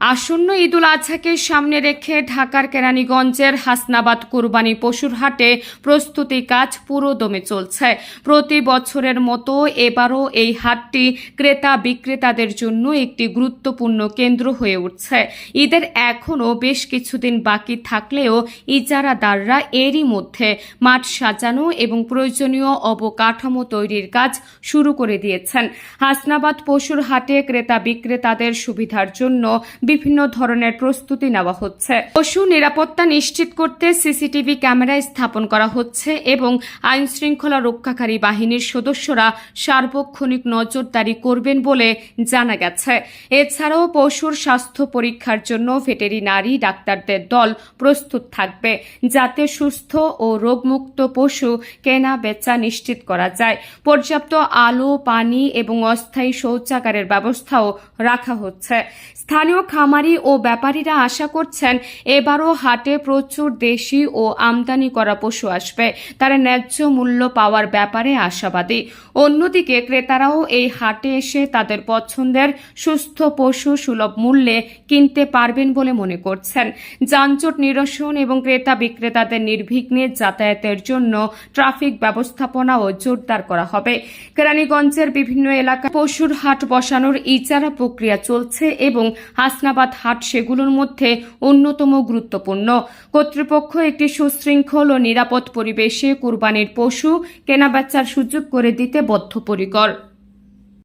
আসন্ন ঈদুল আজহাকে সামনে রেখে ঢাকার কেরানীগঞ্জের হাসনাবাদ কুরবানি পশুর হাটে প্রস্তুতি কাজ পুরো দমে চলছে। প্রতি বছরের মতো এবারও এই হাটটি ক্রেতা বিক্রেতাদের জন্য একটি গুরুত্বপূর্ণ কেন্দ্র হয়ে উঠছে। ঈদের এখনও বেশ কিছুদিন বাকি থাকলেও ইজারাদাররা এরই মধ্যে মাঠ সাজানো এবং প্রয়োজনীয় অবকাঠামো তৈরির কাজ শুরু করে দিয়েছেন। হাসনাবাদ পশুর হাটে ক্রেতা বিক্রেতাদের সুবিধার জন্য বিভিন্ন ধরনের প্রস্তুতি নেওয়া হচ্ছে। পশু নিরাপত্তা নিশ্চিত করতে সিসিটিভি ক্যামেরা স্থাপন করা হচ্ছে এবং আইন শৃঙ্খলা রক্ষাকারী বাহিনীর সদস্যরা সার্বক্ষণিক নজরদারি করবেন বলে জানা গেছে। এছাড়াও পশুর স্বাস্থ্য পরীক্ষার জন্য ভেটেরিনারি ডাক্তারদের দল প্রস্তুত থাকবে যাতে সুস্থ ও রোগমুক্ত পশু কেনা বেচা নিশ্চিত করা যায়। পর্যাপ্ত আলো, পানি এবং অস্থায়ী শৌচাগারের ব্যবস্থাও রাখা হচ্ছে। স্থানীয় খামারি ও ব্যাপারীরা আশা করছেন এবারও হাটে প্রচুর দেশি ও আমদানি করা পশু আসবে। তারা ন্যায্য মূল্য পাওয়ার ব্যাপারে আশাবাদী। অন্যদিকে ক্রেতারাও এই হাটে এসে তাদের পছন্দের সুস্থ পশু সুলভ মূল্যে কিনতে পারবেন বলে মনে করছেন। যানজট নিরসন এবং ক্রেতা বিক্রেতাদের নির্বিঘ্নে যাতায়াতের জন্য ট্রাফিক ব্যবস্থাপনাও জোরদার করা হবে। কেরানীগঞ্জের বিভিন্ন এলাকায় পশুর হাট বসানোর ইজারা প্রক্রিয়া চলছে এবং হাসনাবাদ হাট সেগুলোর মধ্যে অন্যতম গুরুত্বপূর্ণ। কর্তৃপক্ষ একটি সুশৃঙ্খল ও নিরাপদ পরিবেশে কুরবানির পশু কেনাবেচার সুযোগ করে দিতে বদ্ধপরিকর।